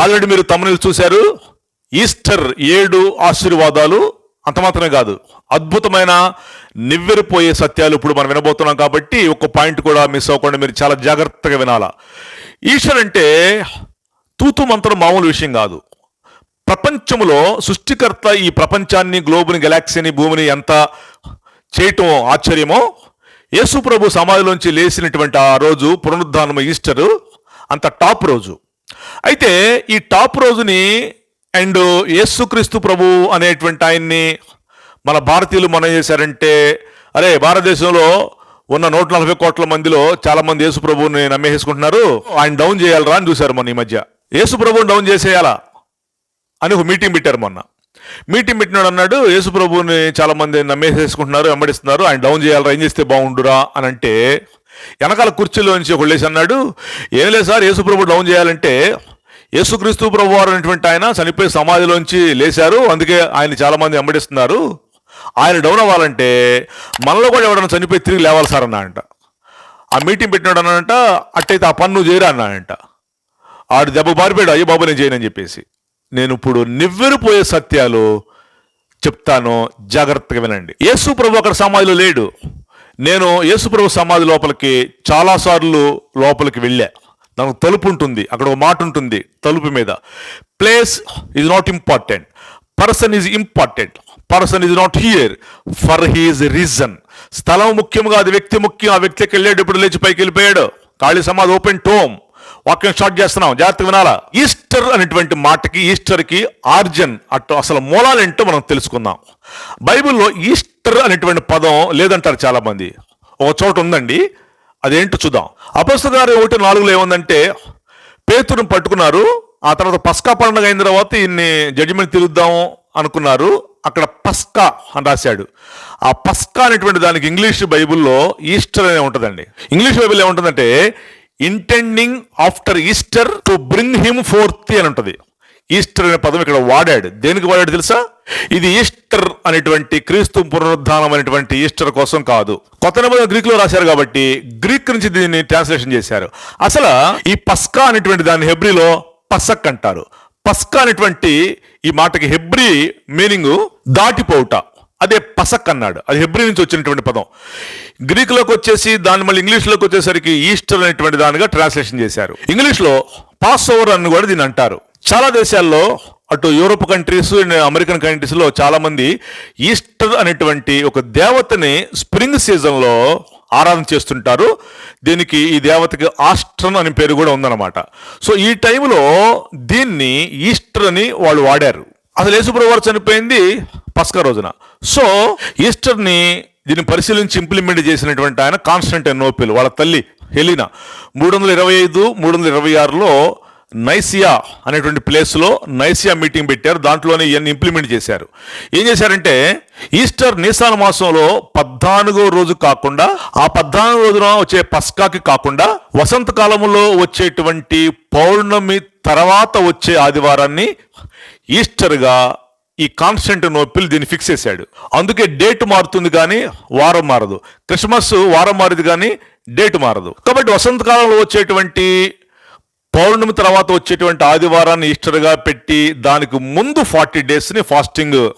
Already మీరు తమని చూశారు. ఈస్టర్ ఏడు ఆశీర్వాదాలు అంత మాత్రమే కాదు. అద్భుతమైన నివ్వెరిపోయే సత్యాలు ఇప్పుడు మనం వినబోతున్నాం కాబట్టి ఒక పాయింట్ కూడా మిస్ అవ్వకుండా మీరు చాలా జాగ్రత్తగా వినాలా. ఈశ్వర్ అంటే తూతు మంత్రం మామూలు విషయం కాదు. ప్రపంచంలో సృష్టికర్త ఈ ప్రపంచాన్ని గ్లోబుని గెలాక్సీని భూమిని ఎంత చేయటం ఆశ్చర్యమో యేసుప్రభు సమాధిలోంచి లేచినటువంటి ఆ రోజు పునరుద్ధానం ఈస్టరు అంత టాప్ రోజు. అయితే ఈ టాప్ రోజుని అండ్ యేసుక్రీస్తు ప్రభు అనేటువంటి ఆయన్ని మన భారతీయులు మనం చేశారంటే అరే భారతదేశంలో ఉన్న నూట నలభై కోట్ల మందిలో చాలా మంది యేసు ప్రభువుని నమ్మేసుకుంటున్నారు ఆయన డౌన్ చేయాలరా అని చూశారు మొన్న ఈ మధ్య. యేసు ప్రభువుని డౌన్ చేసేయాలా అని ఒక మీటింగ్ పెట్టారు మొన్న. మీటింగ్ పెట్టినాడు అన్నాడు యేసు ప్రభువుని చాలా మంది నమ్మేసేసుకుంటున్నారు వెంబడిస్తున్నారు. ఆయన డౌన్ చేయాలరా ఏం చేస్తే బాగుండురా అని అంటే వెనకాల కుర్చీలో నుంచి ఒక లేచి అన్నాడు ఏం లేదు సార్ యేసుప్రభు డౌన్ చేయాలంటే యేసుక్రీస్తు ప్రభు వారు అనేటువంటి ఆయన చనిపోయి సమాధిలోంచి లేశారు అందుకే ఆయన చాలామంది వెంబడిస్తున్నారు. ఆయన డౌన్ అవ్వాలంటే మనలో కూడా ఎవడన్నా చనిపోయి తిరిగి లేవాలి సార్ అన్నాడంట. ఆ మీటింగ్ పెట్టినాడు అన్నాడంట అట్టయితే ఆ పన్ను చేయరా అన్నాడంట. ఆడు దెబ్బ బారిపోయాడు అయ్యో బాబు నేను చేయనని చెప్పేసి. నేను ఇప్పుడు నివ్వెరిపోయే సత్యాలు చెప్తాను జాగ్రత్తగా వినండి. యేసు ప్రభు అక్కడ సమాధిలో లేడు. నేను యేసుప్రభు సమాధి లోపలికి చాలాసార్లు లోపలికి వెళ్ళా. దానికి తలుపు ఉంటుంది. అక్కడ ఒక మాట ఉంటుంది తలుపు మీద. Place is not important person is important person is not here for his reason స్థలం ముఖ్యం కాదు వ్యక్తి ముఖ్యం. ఆ వ్యక్తికి వెళ్ళేటప్పుడు లేచి పైకి వెళ్ళిపోయాడు? ఖాళీ సమాధి ఓపెన్ టోమ్ వాక్యం స్టార్ట్ చేస్తున్నాం. జాగ్రత్త వినాలా? ఈస్టర్ అనేటువంటి మాటకి ఈస్టర్కి ఆర్జన్ అటు అసలు మూలాలేంటో మనం తెలుసుకుందాం. బైబిల్లో ఈస్టర్ అనేటువంటి పదం లేదంటారు చాలామంది. ఒక చోట ఉందండి అదేంటో చూద్దాం. అపస్త గారు ఒకటి నాలుగులో ఏముందంటే పేతురును పట్టుకున్నారు ఆ తర్వాత పస్కా పండుగ అయిన తర్వాత ఈయన్ని జడ్జిమెంట్ తిరుగుద్దాం అనుకున్నారు అక్కడ పస్కా అని రాశాడు. ఆ పస్కా అనేటువంటి దానికి ఇంగ్లీష్ బైబిల్లో ఈస్టర్ అనే ఉంటుందండి. ఇంగ్లీష్ బైబిల్ ఏముంటుందంటే intending after Easter to bring him forth అని ఉంటుంది. ఈస్టర్ అనే పదం ఇక్కడ వాడాడు. దేనికి వాడాడు తెలుసా? ఇది ఈస్టర్ అనేటువంటి క్రీస్తు పునరుద్ధానం అనేటువంటి ఈస్టర్ కోసం కాదు. కొత్త నిబంధన గ్రీక్లో రాశారు కాబట్టి గ్రీక్ నుంచి దీన్ని ట్రాన్స్లేషన్ చేశారు. అసలు ఈ పస్కా అనేటువంటి దాన్ని హెబ్రిలో పసక్ అంటారు. పస్కా అనేటువంటి ఈ మాటకి హెబ్రి మీనింగ్ దాటిపోవుట. అదే పసక్ అన్నాడు. అది హెబ్రి నుంచి వచ్చినటువంటి పదం. గ్రీకులోకి వచ్చేసి దాన్ని మళ్ళీ ఇంగ్లీష్లోకి వచ్చేసరికి ఈస్టర్ అనేటువంటి దానిగా ట్రాన్స్లేషన్ చేశారు. ఇంగ్లీష్లో పాస్ ఓవర్ అని కూడా దీన్ని అంటారు. చాలా దేశాల్లో అటు యూరోప్ కంట్రీస్ అండ్ అమెరికన్ కంట్రీస్లో చాలామంది ఈస్టర్ అనేటువంటి ఒక దేవతని స్ప్రింగ్ సీజన్లో ఆరాధన చేస్తుంటారు. దీనికి ఈ దేవతకి ఆస్ట్రన్ అనే పేరు కూడా ఉందన్నమాట. సో ఈ టైంలో దీన్ని ఈస్టర్ అని వాళ్ళు వాడారు. అసలు యేసుప్రభువారు చనిపోయింది పస్కా రోజున. సో ఈస్టర్ని దీన్ని పరిశీలించి ఇంప్లిమెంట్ చేసినటువంటి ఆయన కాన్స్టెంట్ నోపిల్ వాళ్ళ తల్లి హెలీనా. మూడు వందల ఇరవై ఐదు మూడు వందల ఇరవై ఆరులో నైసియా అనేటువంటి ప్లేస్లో నైసియా మీటింగ్ పెట్టారు. దాంట్లోనే ఇవన్నీ ఇంప్లిమెంట్ చేశారు. ఏం చేశారంటే ఈస్టర్ నీసాన్ మాసంలో పద్నాలుగో రోజు కాకుండా ఆ పద్నాలుగో రోజున వచ్చే పస్కాకి కాకుండా వసంత కాలంలో వచ్చేటువంటి పౌర్ణమి తర్వాత వచ్చే ఆదివారాన్ని ఈస్టర్గా ఈ కాన్స్టెంట్ నోపిల్ దీన్ని ఫిక్స్ చేశాడు. అందుకే డేట్ మారుతుంది కానీ వారం మారదు. క్రిస్మస్ వారం మారదు కానీ డేట్ మారదు. కాబట్టి వసంతకాలంలో వచ్చేటువంటి పౌర్ణమి తర్వాత వచ్చేటువంటి ఆదివారాన్ని ఈస్టర్గా పెట్టి దానికి ముందు ఫార్టీ డేస్ని ఫాస్టింగ్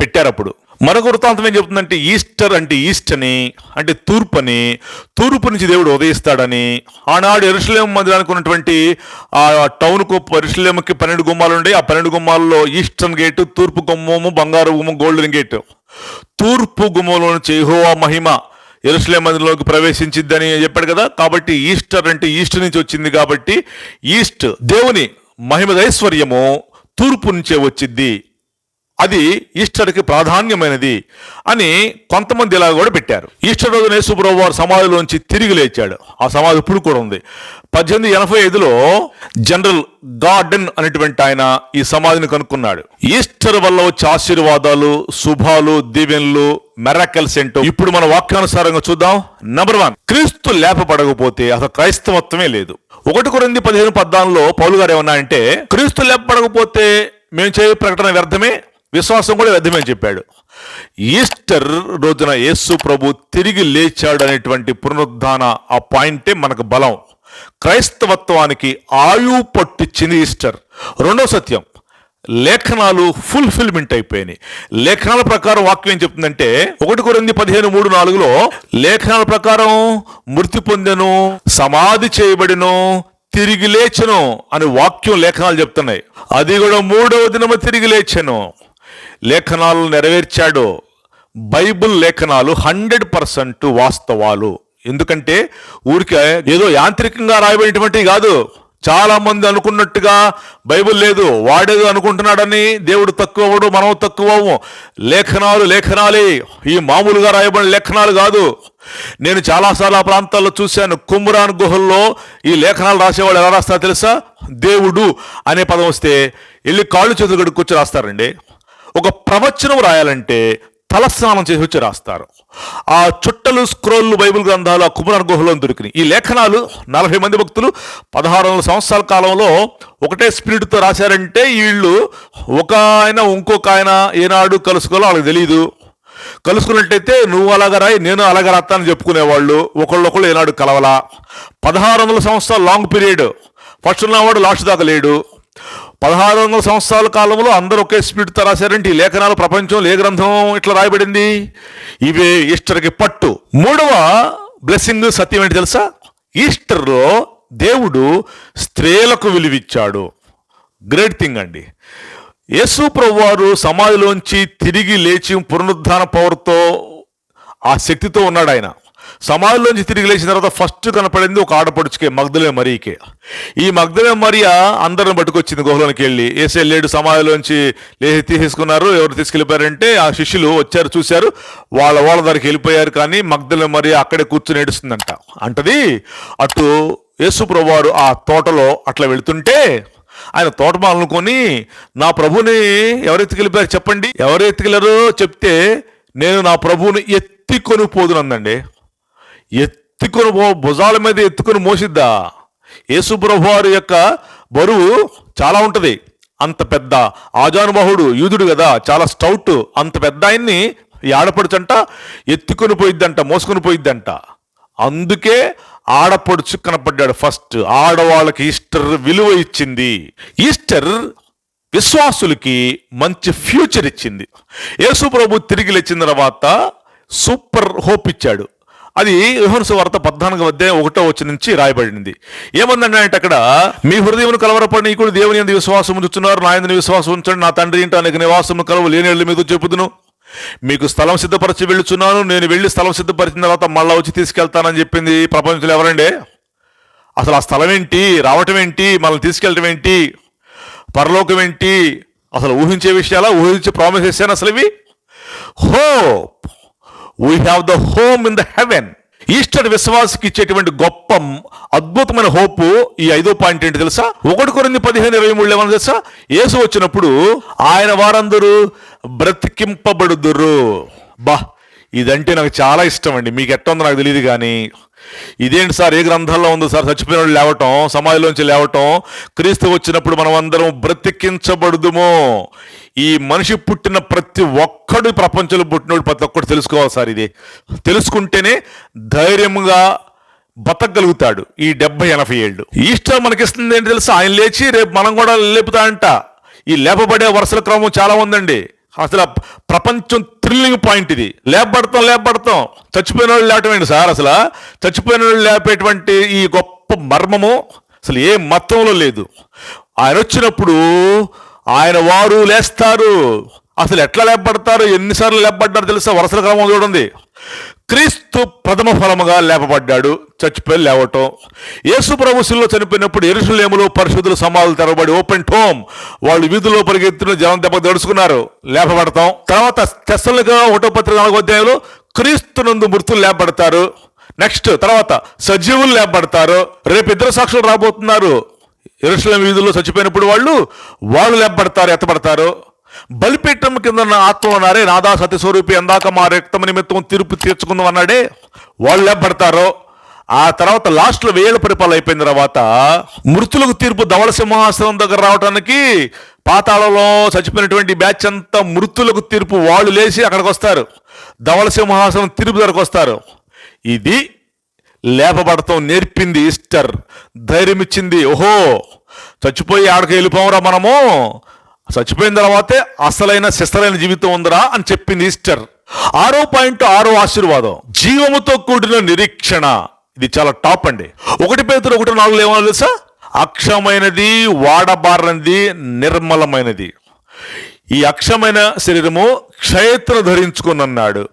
పెట్టారు అప్పుడు. మరొక వృత్తాంతం ఏం చెప్తుందంటే ఈస్టర్ అంటే ఈస్ట్ అని అంటే తూర్పు అని తూర్పు నుంచి దేవుడు ఉదయిస్తాడని. ఆనాడు ఎరుసలేం మందిరానికి ఉన్నటువంటి ఆ టౌన్కు ఎరుసలేంకి పన్నెండు గుమ్మాలు ఉండే ఆ పన్నెండు గుమ్మాల్లో ఈస్టర్న్ గేట్ తూర్పు గుమ్మము బంగారు గుమ్మం గోల్డెన్ గేట్. తూర్పు గుమ్మంలో నుంచి మహిమ ఎరుసలేం మందిలోకి ప్రవేశించిద్దని చెప్పాడు కదా. కాబట్టి ఈస్టర్ అంటే ఈస్ట్ నుంచి వచ్చింది కాబట్టి ఈస్ట్ దేవుని మహిమదైశ్వర్యము తూర్పు నుంచే వచ్చిద్ది అది ఈస్టర్కి ప్రాధాన్యమైనది అని కొంతమంది ఇలా కూడా పెట్టారు. ఈస్టర్ రోజున యేసుప్రభు వారు సమాధిలోంచి తిరిగి లేచాడు. ఆ సమాధి ఇప్పుడు కూడా ఉంది. పద్దెనిమిది ఎనభై ఐదులో జనరల్ గార్డెన్ అనేటువంటి ఆయన ఈ సమాధిని కనుక్కున్నాడు. ఈస్టర్ వల్ల వచ్చే ఆశీర్వాదాలు శుభాలు దీవెనలు మెరాకల్స్ ఏంటో ఇప్పుడు మన వాక్యానుసారంగా చూద్దాం. నెంబర్ వన్ క్రీస్తు లేపబడకపోతే అసలు క్రైస్తవత్వమే లేదు. ఒకటి కొరింది పదిహేను పద్నాలుగులో పౌలు గారు ఏమన్నా అంటే క్రీస్తు లేపబడకపోతే మేము చేయే ప్రకటన వ్యర్థమే? విశ్వాసం కూడా వ్యర్థమని చెప్పాడు. ఈస్టర్ రోజున యేసు ప్రభు తిరిగి లేచాడు అనేటువంటి పునరుద్ధాన ఆ పాయింటే మనకు బలం. క్రైస్తవత్వానికి ఆయు పట్టించింది ఈస్టర్. రెండో సత్యం లేఖనాలు ఫుల్ఫిల్మెంట్ అయిపోయినాయి. లేఖనాల ప్రకారం వాక్యం ఏం చెప్తుందంటే ఒకటి కొరింది పదిహేను మూడు నాలుగులో లేఖనాల ప్రకారం మృతి పొందెను సమాధి చేయబడిను తిరిగి లేచెను అని వాక్యం లేఖనాలు చెప్తున్నాయి. అది కూడా మూడవ దినము తిరిగి లేచెను. లేఖనాలు నెరవేర్చాడు. బైబిల్ లేఖనాలు హండ్రెడ్ పర్సెంట్ వాస్తవాలు. ఎందుకంటే ఊరికే ఏదో యాంత్రికంగా రాయబడినటువంటివి కాదు. చాలామంది అనుకున్నట్టుగా బైబిల్ లేదు. వాడేదో అనుకుంటున్నాడని దేవుడు తక్కువ అవ్వడు మనం తక్కువ లేఖనాలు లేఖనాలే. ఈ మామూలుగా రాయబడిన లేఖనాలు కాదు. నేను చాలాసార్లు ఆ ప్రాంతాల్లో చూశాను. కుమ్రాన్ గుహల్లో ఈ లేఖనాలు రాసేవాళ్ళు ఎలా రాస్తారో తెలుసా? దేవుడు అనే పదం వస్తే వెళ్ళి కాళ్ళు చేతులు కడుక్కొచ్చి రాస్తారండి. ఒక ప్రవచనం రాయాలంటే తలస్నానం చేసి వచ్చి రాస్తారు. ఆ చుట్టలు స్క్రోళ్ళు బైబిల్ గ్రంథాలు ఆ కుమరన్ గుహలో దొరికినాయి. ఈ లేఖనాలు నలభై మంది భక్తులు పదహారు వందల సంవత్సరాల కాలంలో ఒకటే స్పిరిట్తో రాశారంటే వీళ్ళు ఒక ఆయన ఇంకొక ఆయన ఏనాడు కలుసుకోవాలో వాళ్ళకి తెలియదు కలుసుకున్నట్టయితే నువ్వు అలాగ రాయి నేను అలాగ రాస్తానని చెప్పుకునేవాళ్ళు. ఒకళ్ళొకళ్ళు ఏనాడు కలవలా. పదహారు వందల సంవత్సరాలు లాంగ్ పీరియడ్. ఫస్ట్ ఉన్నవాడు లాస్ట్ దాకా లేడు. పదహారు వందల సంవత్సరాల కాలంలో అందరూ ఒకే స్పీడ్తో రాశారంటే ఈ లేఖనాలు ప్రపంచంలో ఏ గ్రంథం ఇట్లా రాయబడింది. ఇవే ఈస్టర్కి పట్టు. మూడవ బ్లెస్సింగ్ సత్యం ఏంటి తెలుసా? ఈస్టర్లో దేవుడు స్త్రీలకు విలువిచ్చాడు. గ్రేట్ థింగ్ అండి. యేసు వారు సమాధిలోంచి తిరిగి లేచి పునరుద్ధాన పవర్తో ఆ శక్తితో ఉన్నాడు ఆయన. సమాధిలోంచి తిరిగి లేచిన తర్వాత ఫస్ట్ కనపడింది ఒక ఆడపడుచుకే మగ్ధులే మరీకే ఈ మగ్ధులే మరియ అందరిని పట్టుకొచ్చింది గుహలోనికి వెళ్ళి. ఏసే లేడు సమాధిలోంచి లేచి తీసేసుకున్నారు. ఎవరు తీసుకెళ్ళిపోయారంటే ఆ శిష్యులు వచ్చారు చూశారు. వాళ్ళ వాళ్ళ దగ్గరికి వెళ్ళిపోయారు కానీ మగ్ధులే మరియ అక్కడే కూర్చుని ఏడుస్తుందంట. అంటది అటు యేసు ఆ తోటలో అట్లా వెళుతుంటే ఆయన తోటమాలనుకొని నా ప్రభుని ఎవరెత్తుకెళ్ళిపోయారు చెప్పండి? ఎవరు ఎత్తుకెళ్ళారో చెప్తే నేను నా ప్రభువుని ఎత్తికొని పోదునందండి ఎత్తుకొని పో భుజాల మీద ఎత్తుకొని మోసిద్దా? యేసుప్రభు వారి యొక్క బరువు చాలా ఉంటుంది. అంత పెద్ద. ఆజానుబాహుడు యూదుడు కదా చాలా స్టౌట్ అంత పెద్ద ఆయన్ని ఈ ఆడపడుచంట ఎత్తుకొని పోయిద్దంట మోసుకొని పోయిద్దంట. అందుకే ఆడపడుచు కనపడ్డాడు. ఫస్ట్ ఆడవాళ్ళకి ఈస్టర్ విలువ ఇచ్చింది. ఈస్టర్ విశ్వాసులకి మంచి ఫ్యూచర్ ఇచ్చింది. యేసు ప్రభు తిరిగి లేచిన తర్వాత సూపర్ హోప్ ఇచ్చాడు. అది యోహాను వార్త పద్నాలుగు వద్ద ఒకటో వచ్చి నుంచి రాయబడింది ఏమందండి అంటే అక్కడ మీ హృదయం కలవరపడి కూడా దేవుని ఎందు విశ్వాసం ఉంచుతున్నారు నా ఎందుకు విశ్వాసం ఉంచండి. నా తండ్రి ఇంట అనేక నివాసము కలవు. లేని వెళ్ళి మీకు చెప్పుదును. మీకు స్థలం సిద్ధపరిచి వెళ్ళుచున్నాను. నేను వెళ్ళి స్థలం సిద్ధపరిచిన తర్వాత మళ్ళా వచ్చి తీసుకెళ్తానని చెప్పింది ప్రపంచంలో ఎవరండి? అసలు ఆ స్థలం ఏంటి? రావటం ఏంటి? మనల్ని తీసుకెళ్ళటం ఏంటి? పరలోకం ఏంటి? అసలు ఊహించే విషయాలా? ఊహించే ప్రామిస్ చేశాను అసలు ఇవి? Hope! We have the home in the heaven Easter విశ్వాసకి ఇచ్చేటువంటి గొప్ప అద్భుతమైన హోపు ఈ ఐదో పాయింట్ ఏంటి తెలుసా? ఒకటి కొరింది పదిహేను ఇరవై మూడు ఏమన్నా తెలుసా? యేసు వచ్చినప్పుడు ఆయన వారందరూ బ్రతికింపబడుదురు. బా ఇదంటే నాకు చాలా ఇష్టం అండి. మీకు ఎట్ట ఉందో నాకు తెలియదు కానీ ఇదేంటి సార్? ఏ గ్రంథాల్లో ఉందో సార్? చచ్చిపోయిన వాళ్ళు లేవటం సమాధిలోంచి లేవటం క్రీస్తు వచ్చినప్పుడు మనం అందరం బ్రతికించబడుదుము. ఈ మనిషి పుట్టిన ప్రతి ఒక్కడు ప్రపంచంలో పుట్టినోడు ప్రతి ఒక్కడు తెలుసుకోవాలి సార్ ఇది. తెలుసుకుంటేనే ధైర్యంగా బతకగలుగుతాడు ఈ డెబ్బై ఎనభై ఏళ్ళు. ఈస్టర్ మనకిస్తుంది ఏంటి తెలుసు? ఆయన లేచి రేపు మనం కూడా లేపుతా అంట ఈ లేపబడే వరుసల క్రమం చాలా ఉందండి. అసలు ప్రపంచం థ్రిల్లింగ్ పాయింట్ ఇది. లేపబడతాం లేపబడతాం. చచ్చిపోయిన వాళ్ళు లేపటమేంటి సార్ అసలు? చచ్చిపోయిన వాళ్ళు లేపేటువంటి ఈ గొప్ప మర్మము అసలు ఏ మతంలో లేదు. ఆయన వచ్చినప్పుడు ఆయన వారు లేస్తారు. అసలు ఎట్లా లేపబడతారు? ఎన్నిసార్లు లేపబడ్డారు తెలుసా? వరుసల క్రమం చూడండి. క్రీస్తు ప్రథమ ఫలముగా లేపబడ్డాడు. చచ్చిపోయి లేవటం. యేసు ప్రభుశుల్లో చనిపోయినప్పుడు ఎరుసలేములో పరిశుద్ధులు సమాధులు తెరవబడి ఓపెన్ టోమ్ వాళ్ళు వీధుల్లో పరిగెత్తిన జనం దెబ్బ దడుచుకున్నారు లేపబడతాం. తర్వాత తెస్సలుగా ఒకటో పత్రిక నాలుగో అధ్యాయంలో క్రీస్తు నందు మృతులు లేపబడతారు. నెక్స్ట్ తర్వాత సజీవులు లేపబడతారు. రేపు ఇద్దరు సాక్షులు రాబోతున్నారు. ఎరుసలేం వీధుల్లో చచ్చిపోయినప్పుడు వాళ్ళు వాళ్ళు లేపబడతారు ఎత్తబడతారు. బలిపీఠం కింద ఉన్న ఆత్మ అన్నారే నాదా సత్యస్వరూపి అందాక మా రక్తం నిమిత్తం తీర్పు తీర్చుకుందాం అన్నాడే. వాళ్ళు లేపబడతారు ఆ తర్వాత లాస్ట్లో వేల పరిపాలన అయిపోయిన తర్వాత మృతులకు తీర్పు ధవళ సింహాసనం దగ్గర రావడానికి పాతాళంలో చచ్చిపోయినటువంటి బ్యాచ్ అంతా మృతులకు తీర్పు వాళ్ళు లేచి అక్కడికి వస్తారు. ధవళ సింహాసనం తీర్పు దగ్గరకు వస్తారు. ఇది లేపబడతాం నేర్పింది ఈస్టర్. ధైర్యం ఇచ్చింది ఓహో! చచ్చిపోయి ఆడకి వెళ్ళిపోవరా మనము? చచ్చిపోయిన తర్వాతే అసలైన శిస్తలైన జీవితం ఉందిరా అని చెప్పింది ఈస్టర్. ఆరో పాయింట్ ఆరో ఆశీర్వాదం. జీవముతో కూడిన నిరీక్షణ. ఇది చాలా టాప్ అండి. ఒకటి పేతురు ఒకటి నాలుగు ఏమో తెలుసా? అక్షమైనది వాడబారనిది నిర్మలమైనది. ఈ అక్షమైన శరీరము క్షయత్ర ధరించుకున్నాడు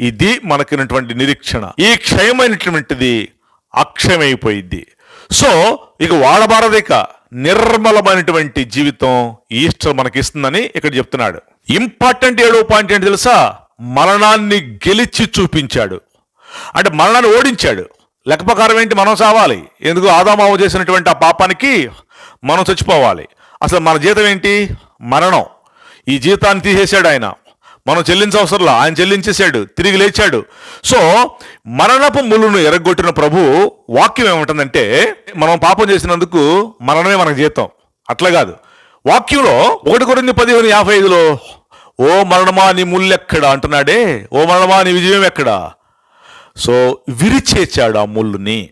ఇది మనకినటువంటి నిరీక్షణ. ఈ క్షయమైనటువంటిది అక్షయమైపోయింది సో ఇక వాడబారదిక నిర్మలమైనటువంటి జీవితం ఈస్టర్ మనకి ఇస్తుందని ఇక్కడ చెప్తున్నాడు. ఇంపార్టెంట్ ఏడో పాయింట్ ఏంటి తెలుసా? మరణాన్ని గెలిచి చూపించాడు. అంటే మరణాన్ని ఓడించాడు. లెక్క ప్రకారం ఏంటి? మనం సావాలి. ఎందుకు? ఆదామావు చేసినటువంటి ఆ పాపానికి మనం చచ్చిపోవాలి. అసలు మన జీతం ఏంటి? మరణం. ఈ జీతాన్ని తీసేశాడు ఆయన. మనం చెల్లించవసరంలా ఆయన చెల్లించేశాడు తిరిగి లేచాడు. సో మరణపు ములును ఎరగొట్టిన ప్రభు వాక్యం ఏమంటుందంటే మనం పాపం చేసినందుకు మరణమే మనకు జీతం. అట్లా కాదు. వాక్యంలో ఒకటి కొరింది పదిహేను యాభై ఐదులో ఓ మరణమా నీ ముళ్ళెక్కడ? అంటున్నాడే. ఓ మరణమా నీ విజయం ఎక్కడ? సో విరిచేచాడు ఆ ముళ్ళుని.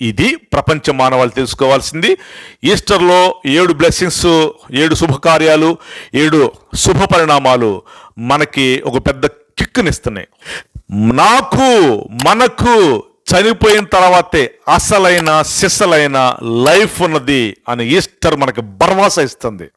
ఇది ప్రపంచ మానవాళి తెలుసుకోవాల్సింది. ఈస్టర్లో ఏడు బ్లెస్సింగ్స్ ఏడు శుభకార్యాలు ఏడు శుభ పరిణామాలు మనకి ఒక పెద్ద కిక్కునిస్తున్నాయి. నాకు మనకు చనిపోయిన తర్వాతే అసలైన సిసలైన లైఫ్ ఉన్నది అని ఈస్టర్ మనకి భరవాస ఇస్తుంది.